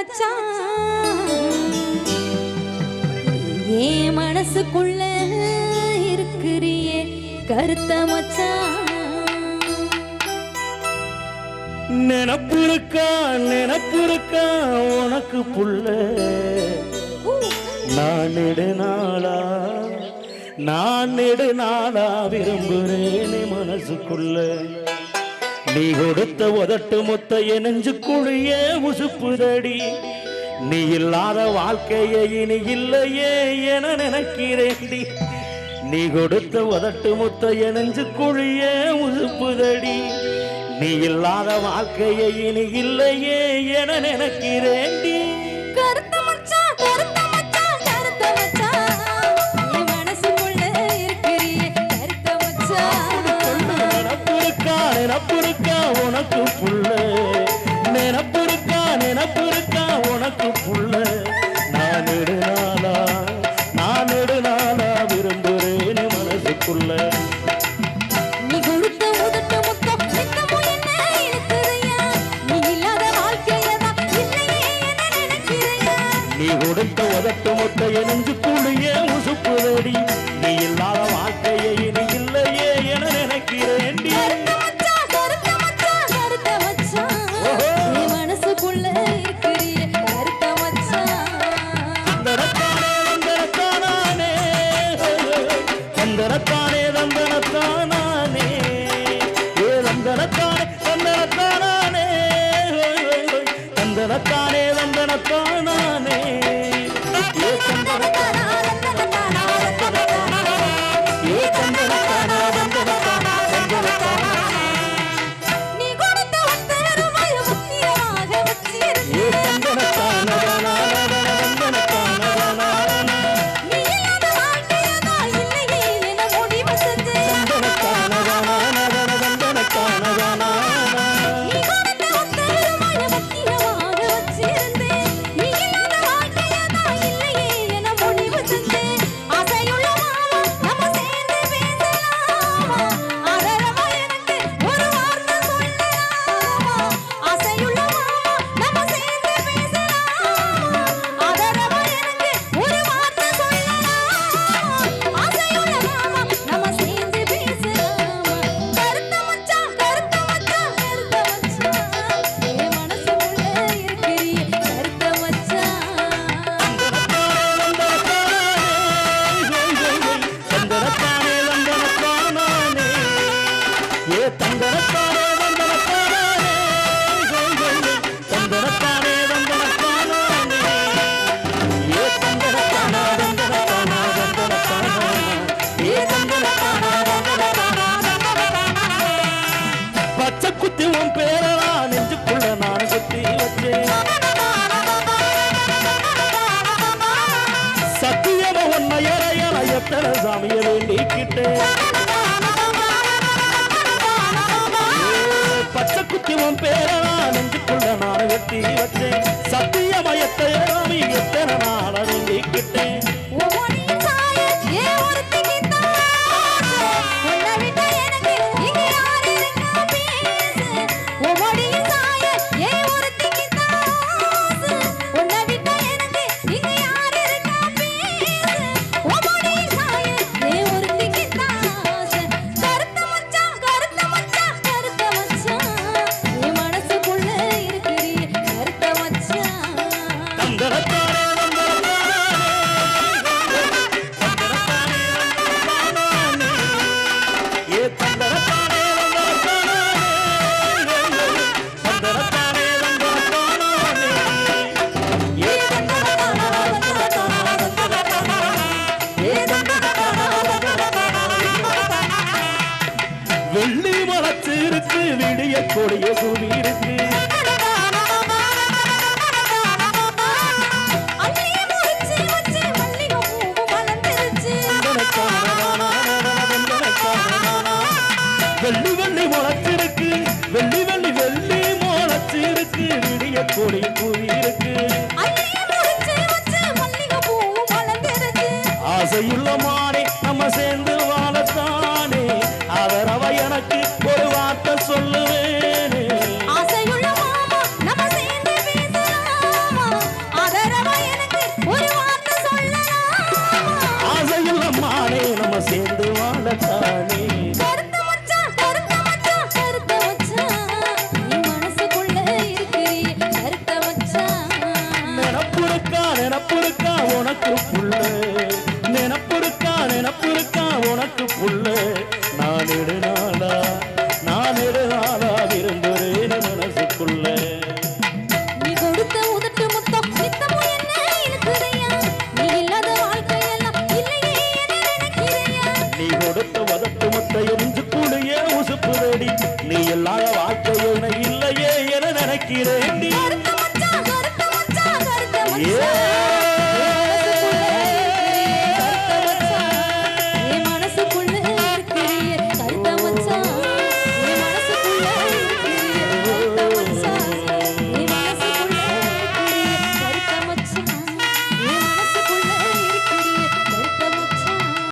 மச்சான். ஏன் மனசுக்குள்ள இருக்கிறியே கருத்த மச்சான். நினப்புருக்கா நினப்புருக்கா உனக்கு புள்ள. நான் நெடுநாளா நான் நெடுநாளா விரும்புகிறேன் மனசுக்குள்ள. நீ கொடுத்த உதட்டு மொத்த எனஞ்சுக்குழிய உசுப்புதடி. நீ இல்லாத வாழ்க்கையை இனி இல்லையே என நினைக்கிறேன்டி. நீ கொடுத்த உதட்டு மொத்த எனஞ்சுக்குழிய உசுப்புதடி. நீ இல்லாத வாழ்க்கையை இனி இல்லையே என நினைக்கிறேன்டி. எனக்கா உனக்கு புள்ள நான் எடுநாளா நான் எடுநாளா விரும்புறேன்னு மனசுக்குள்ள. everybody. தேடிக்கிட்டு பச்சை குத்தி உன் பேரலாம் நெஞ்சுக்குள்ள நான் வெட்டி வச்சேன். சத்திய மயத்தை எத்தனை நாள் வெள்ளி மலச்சிருக்கு விடிய கொடிய குவியிருக்கு கொடி புவி எனக்கு புள்ள நான் எடுநாளா நான் எடுநாளா விரும்புறேன் மனசுக்குள்ள. நீ கொடுத்த உதட்டு முத்தம் நித்தமும் என்ன? நீ இல்லாத வாழ்க்கையெல்லாம் இல்லையே என நினைக்கிறையா. நீ கொடுத்த